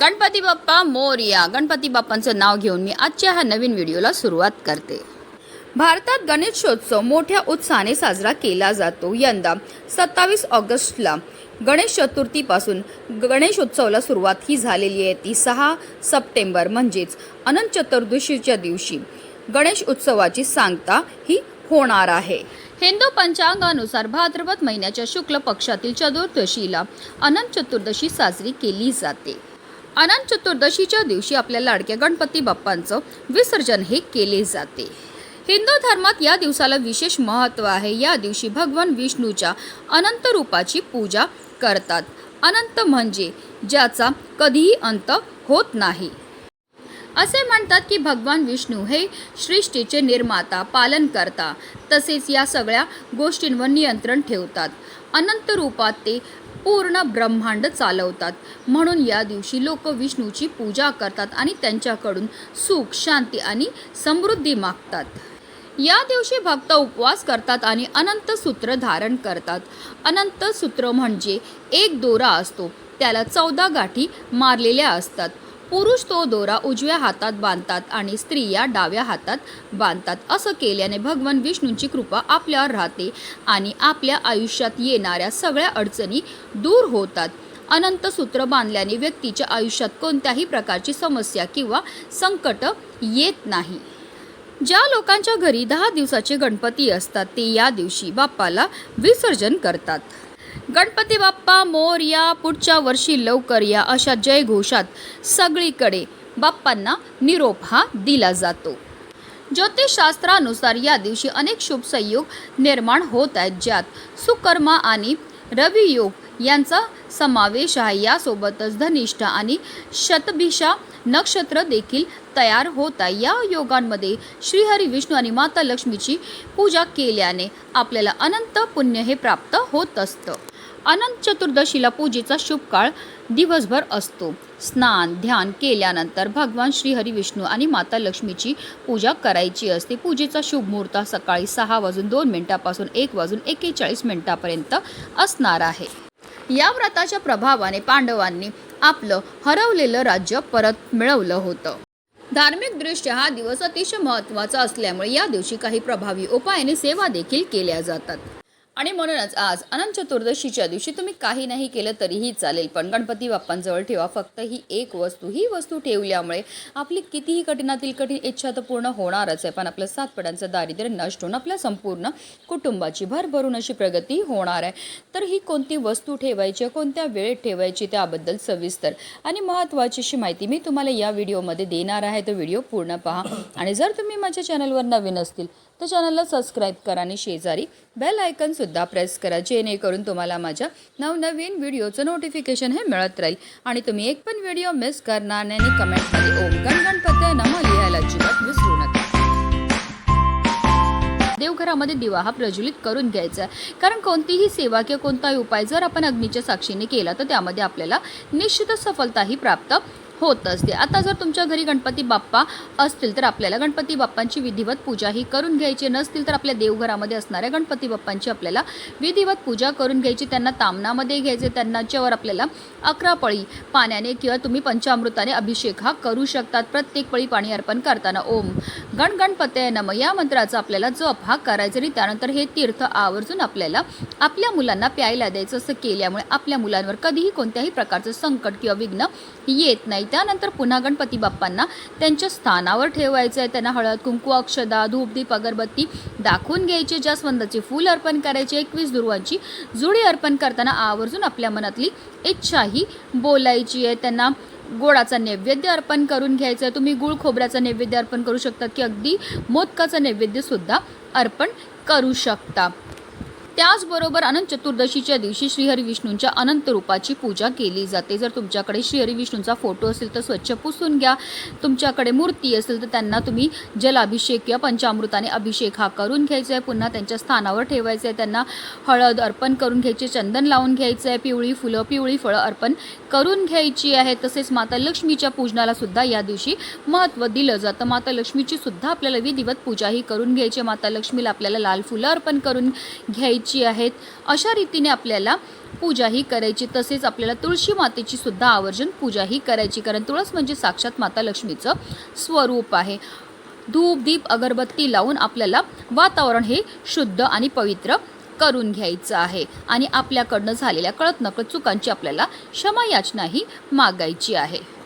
गणपती बाप्पा मोरया. गणपती बाप्पांचं नाव घेऊन मी आजच्या ह्या नवीन व्हिडिओला सुरुवात करते. भारतात गणेशोत्सव मोठ्या उत्साहाने साजरा केला जातो. यंदा सत्तावीस ऑगस्टला गणेश चतुर्थीपासून गणेशोत्सवाला सुरुवात ही झालेली आहे. ती सहा सप्टेंबर म्हणजेच अनंत चतुर्दशीच्या दिवशी गणेश उत्सवाची सांगता ही होणार आहे. हिंदू पंचांगानुसार भाद्रपद महिन्याच्या शुक्ल पक्षातील चतुर्दशीला अनंत चतुर्दशी साजरी केली जाते. अनंत चतुर्दशीच्या दिवशी आपल्या लाडक्या गणपती बाप्पांचं विसर्जन हे केले जाते. हिंदू धर्मात या दिवसाला विशेष महत्त्व आहे. या दिवशी भगवान विष्णूच्या अनंत रूपाची पूजा करतात. अनंत म्हणजे ज्याचा कधीही अंत होत नाही. असे म्हणतात की भगवान विष्णू हे सृष्टीचे निर्माता पालन करता तसेच या सगळ्या गोष्टींवर नियंत्रण ठेवतात. अनंत रूपात ते पूर्ण ब्रह्मांड चालवतात. म्हणून या दिवशी लोक विष्णूची पूजा करतात आणि त्यांच्याकडून सुख शांती आणि समृद्धी मागतात. या दिवशी भक्त उपवास करतात आणि अनंत सूत्र धारण करतात. अनंत सूत्र म्हणजे एक दोरा असतो. त्याला चौदा गाठी मारलेल्या असतात. पुरुष तो दोरा उजव्या हातात बांधतात आणि स्त्रिया डाव्या हातात बांधतात. असं केल्याने भगवान विष्णूंची कृपा आपल्यावर राहते आणि आपल्या आयुष्यात येणाऱ्या सगळ्या अडचणी दूर होतात. अनंत सूत्र बांधल्याने व्यक्तीच्या आयुष्यात कोणत्याही प्रकारची समस्या किंवा संकट येत नाही. ज्या लोकांच्या घरी दहा दिवसाचे गणपती असतात ते या दिवशी बाप्पाला विसर्जन करतात. गणपती बाप्पा मोर या पुढच्या वर्षी लवकर या अशा जयघोषात सगळीकडे बाप्पांना निरोप हा दिला जातो. ज्योतिषशास्त्रानुसार या दिवशी अनेक शुभ संयोग निर्माण होत आहेत ज्यात सुकर्मा आणि रवियोग यांचा समावेश आहे. यासोबतच धनिष्ठा आणि शतभिषा नक्षत्र देखील तयार होत आहे. या योगांमध्ये श्रीहरी विष्णू आणि माता लक्ष्मीची पूजा केल्याने आपल्याला अनंत पुण्य हे प्राप्त होत असतं. अनंत चतुर्दशीला पूजेचा शुभ काळ दिवसभर असतो. स्नान ध्यान केल्यानंतर भगवान श्रीहरी विष्णू आणि माता लक्ष्मीची पूजा करायची असते. पूजेचा शुभ मुहूर्त सकाळी सहा वाजून दोन मिनिटापासून एक वाजून एकेचाळीस मिनिटापर्यंत असणार आहे. या व्रताच्या प्रभावाने पांडवांनी आपलं हरवलेलं राज्य परत मिळवलं होतं. धार्मिकदृष्ट्या हा दिवस अतिशय महत्त्वाचा असल्यामुळे या दिवशी काही प्रभावी उपायाने सेवा देखील केल्या जातात. आणि म्हणूनच आज अनंत चतुर्दशीच्या दिवशी तुम्ही काही नाही केलं तरीही चालेल पण गणपती बाप्पांजवळ ठेवा. फक्त ही एक वस्तू ही वस्तू ठेवल्यामुळे आपली कितीही कठीणातील कठीण इच्छा तर पूर्ण होणारच आहे. पण आपलं सात दारिद्र्य नष्ट होऊन आपल्या संपूर्ण कुटुंबाची भरभरून अशी प्रगती होणार आहे. तर ही कोणती वस्तू ठेवायची कोणत्या वेळेत ठेवायची त्याबद्दल सविस्तर आणि महत्त्वाची अशी माहिती मी तुम्हाला या व्हिडिओमध्ये देणार आहे. तो व्हिडिओ पूर्ण पहा. आणि जर तुम्ही माझ्या चॅनलवर नवीन असतील तर चॅनलला सबस्क्राईब करा आणि शेजारी बेल आयकनसुद्धा प्रेस करा जेणेकरून तुम्हाला माझ्या नवनवीन व्हिडिओचं नोटिफिकेशन हे मिळत राहील. आणि तुम्ही एक पण व्हिडिओ मिस करणार नाही आणि कमेंटमध्ये ओम गण गणपती नम लिहायला अजिबात विसरू नका. देवघरामध्ये दिवा हा प्रज्वलित करून घ्यायचा आहे. कारण कोणतीही सेवा किंवा कोणताही उपाय जर आपण अग्नीच्या साक्षीने केला तर त्यामध्ये आपल्याला निश्चितच सफलताही प्राप्त होत असते. आता जर तुमच्या घरी गणपती बाप्पा असतील तर आपल्याला गणपती बाप्पांची विधिवत पूजा ही करून घ्यायची. नसतील तर आपल्या देवघरामध्ये असणाऱ्या गणपती बाप्पांची आपल्याला विधिवत पूजा करून घ्यायची. त्यांना तामणामध्ये घ्यायचे त्यांनाच्यावर आपल्याला अकरा पळी पाण्याने किंवा तुम्ही पंचामृताने अभिषेक हा करू शकतात. प्रत्येक पळी पाणी अर्पण करताना. ओम. गणगणपते नम. या मंत्राचा आपल्याला जप हा करायचा आणि त्यानंतर हे तीर्थ आवर्जून आपल्याला आपल्या मुलांना प्यायला द्यायचं. असं केल्यामुळे आपल्या मुलांवर कधीही कोणत्याही प्रकारचं संकट किंवा विघ्न येत नाही. त्यानंतर पुन्हा गणपती बाप्पांना त्यांच्या स्थानावर ठेवायचं आहे. त्यांना हळद कुंकू अक्षदा धूपदीप अगरबत्ती दाखवून घ्यायची. स्वंदाचे फूल अर्पण करायचे. एकवीस दुर्वांची जुडी अर्पण करताना आवर्जून आपल्या मनातली इच्छा ही बोलायची आहे. त्यांना गोडाचा नैवेद्य अर्पण करून घ्यायचं. आहे तुम्ही गुळ खोबऱ्याचा नैवेद्य अर्पण करू शकता की अगदी मोदकाचा नैवेद्यसुद्धा अर्पण करू शकता. त्याचबरोबर अनंत चतुर्दशीच्या दिवशी श्रीहरी विष्णूंच्या अनंत रूपाची पूजा केली जाते. जर तुमच्याकडे श्रीहरी विष्णूंचा फोटो असेल तर स्वच्छ पुसून घ्या. तुमच्याकडे मूर्ती असेल तर त्यांना तुम्ही जलाभिषेक किंवा पंचामृताने अभिषेक हा करून घ्यायचा आहे. पुन्हा त्यांच्या स्थानावर ठेवायचं आहे. त्यांना हळद अर्पण करून घ्यायचे चंदन लावून घ्यायचं आहे. पिवळी फुलं पिवळी फळं अर्पण करून घ्यायची आहे. तसेच माता लक्ष्मीच्या पूजनाला सुद्धा या दिवशी महत्त्व दिलं जातं. माता लक्ष्मीची सुद्धा आपल्याला विधिवत पूजा ही करून घ्यायची माता लक्ष्मीला आपल्याला लाल फुलं अर्पण करून घ्यायची आहेत. अशा रीतीने आपल्याला पूजाही करायची तसेच आपल्याला तुळशी मातेची सुद्धा आवर्जून पूजाही करायची कारण तुळस म्हणजे साक्षात माता लक्ष्मीचं स्वरूप आहे. धूप दीप अगरबत्ती लावून आपल्याला वातावरण हे शुद्ध आणि पवित्र करून घ्यायचं आहे. आणि आपल्याकडनं झालेल्या कळत नकळत चुकांची आपल्याला क्षमा याचनाही मागायची आहे.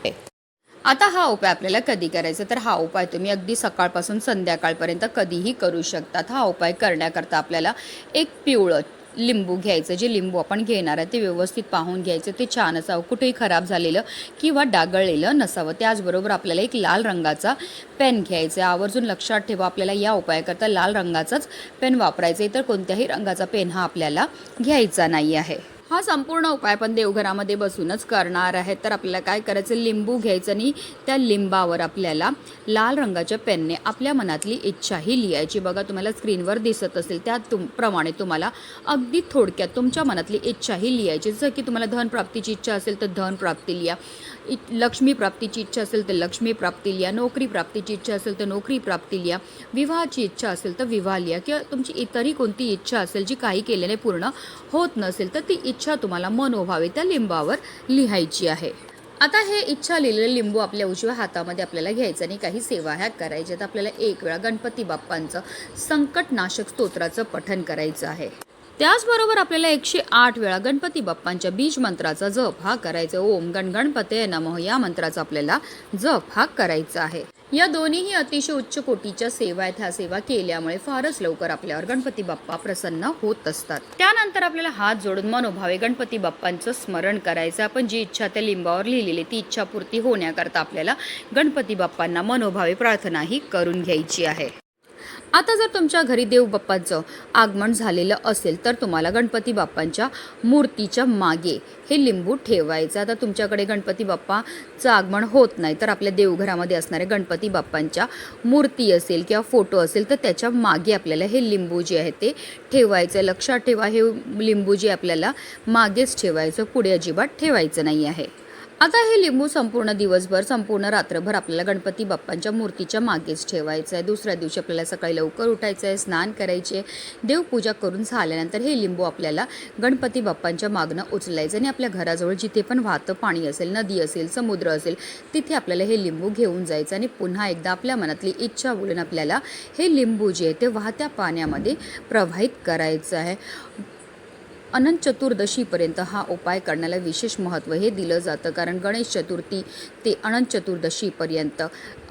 आता हा उपाय आपल्याला कधी करायचा? तर हा उपाय तुम्ही अगदी सकाळपासून संध्याकाळपर्यंत कधीही करू शकतात. हा उपाय करण्याकरता आपल्याला एक पिवळं लिंबू घ्यायचं. जे लिंबू आपण घेणार आहे ते व्यवस्थित पाहून घ्यायचं. ते छान असावं. कुठेही खराब झालेलं किंवा डागळलेलं नसावं. त्याचबरोबर आपल्याला एक लाल रंगाचा पेन घ्यायचा आहे. आवर्जून लक्षात ठेवा आपल्याला या उपायाकरता लाल रंगाचाच पेन वापरायचा आहे. तर कोणत्याही रंगाचा पेन हा आपल्याला घ्यायचा नाही आहे. हा संपूर्ण उपाय आपण देवघरामध्ये बसूनच करणार आहे तर आपल्याला काय करायचं? लिंबू घ्यायचं आणि त्या लिंबावर आपल्याला लाल रंगाच्या पेनने आपल्या मनातली इच्छाही लिहायची. बघा तुम्हाला स्क्रीनवर दिसत असेल त्या तुम प्रमाणे तुम्हाला अगदी थोडक्यात तुमच्या मनातली इच्छाही लिहायची. जसं की तुम्हाला धन प्राप्तीची इच्छा असेल तर धन प्राप्ती लिहा. इ लक्ष्मी प्राप्तीची इच्छा असेल तर लक्ष्मी प्राप्ती लिहा. नोकरी प्राप्तीची इच्छा असेल तर नोकरी प्राप्ती लिहा. विवाहाची इच्छा असेल तर विवाह लिहा. किंवा तुमची इतरही कोणती इच्छा असेल जी काही केल्याने पूर्ण होत नसेल तर ती इच्छा तुम्हाला मनोभावे त्या लिंबावर लिहायची आहे. आता हे इच्छा लिहिलेलं लिंबू आपल्या उजव्या हातामध्ये आपल्याला घ्यायचं आणि काही सेवा ह्या करायच्या तर आपल्याला एक वेळा गणपती बाप्पांचं संकटनाशक स्तोत्राचं पठन करायचं आहे. त्याचबरोबर आपल्याला एकशे आठ वेळा गणपती बाप्पांच्या बीज मंत्राचा जप हा करायचा ओम गण गणपते नमः या मंत्राचा आपल्याला जप हा करायचा आहे. या दोन्हीही अतिशय उच्च कोटीच्या सेवा आहेत. ह्या सेवा केल्यामुळे फारच लवकर आपल्यावर गणपती बाप्पा प्रसन्न होत असतात. त्यानंतर आपल्याला हात जोडून मनोभावे गणपती बाप्पांचं स्मरण करायचं. आपण जी इच्छा त्या लिंबावर लिहिलेली ती इच्छापूर्ती होण्याकरता आपल्याला गणपती बाप्पांना मनोभावे प्रार्थनाही करून घ्यायची आहे. आता जर तुमच्या घरी देव बाप्पाचं आगमन झालेलं असेल तर तुम्हाला गणपती बाप्पांच्या मूर्तीच्या मागे हे लिंबू ठेवायचं. आता तुमच्याकडे गणपती बाप्पाचं आगमन होत नाही तर आपल्या देवघरामध्ये असणारे गणपती बाप्पांच्या मूर्ती असेल किंवा फोटो असेल तर त्याच्यामागे आपल्याला हे लिंबू जे आहे ते ठेवायचं. लक्षात ठेवा हे लिंबू जे आपल्याला मागेच ठेवायचं पुढे अजिबात ठेवायचं नाही आहे. आता हे लिंबू संपूर्ण दिवसभर संपूर्ण रात्रभर आपल्याला गणपती बाप्पांच्या मूर्तीच्या मागेच ठेवायचं आहे दुसऱ्या दिवशी आपल्याला सकाळी लवकर उठायचं आहे स्नान करायचे देवपूजा करून झाल्यानंतर हे लिंबू आपल्याला गणपती बाप्पांच्या मागणं उचलायचं आणि आपल्या घराजवळ जिथे पण वाहतं पाणी असेल नदी असेल समुद्र असेल तिथे आपल्याला हे लिंबू घेऊन जायचं आणि पुन्हा एकदा आपल्या मनातली इच्छा बोलून आपल्याला हे लिंबू जे आहे ते वाहत्या पाण्यामध्ये प्रवाहित करायचं आहे. अनंत चतुर्दशीपर्यंत हा उपाय करण्याला विशेष महत्त्व हे दिलं जातं. कारण गणेश चतुर्थी ते अनंत चतुर्दशीपर्यंत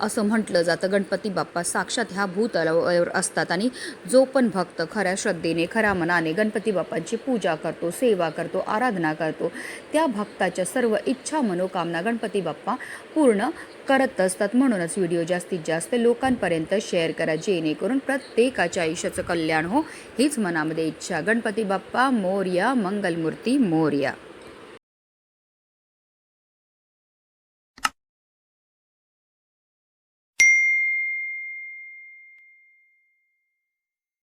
असं म्हटलं जातं. गणपती बाप्पा साक्षात ह्या भूतलावर असतात आणि जो पण भक्त खऱ्या श्रद्धेने खऱ्या मनाने गणपती बाप्पांची पूजा करतो सेवा करतो आराधना करतो त्या भक्ताच्या सर्व इच्छा मनोकामना गणपती बाप्पा पूर्ण करत असतात म्हणूनच व्हिडिओ जास्तीत जास्त लोकांपर्यंत शेअर करा जेणेकरून प्रत्येकाच्या आयुष्याचं कल्याण हो. हीच मनामध्ये इच्छा. गणपती बाप्पा मोर्या मंगलमूर्ती मोर्या.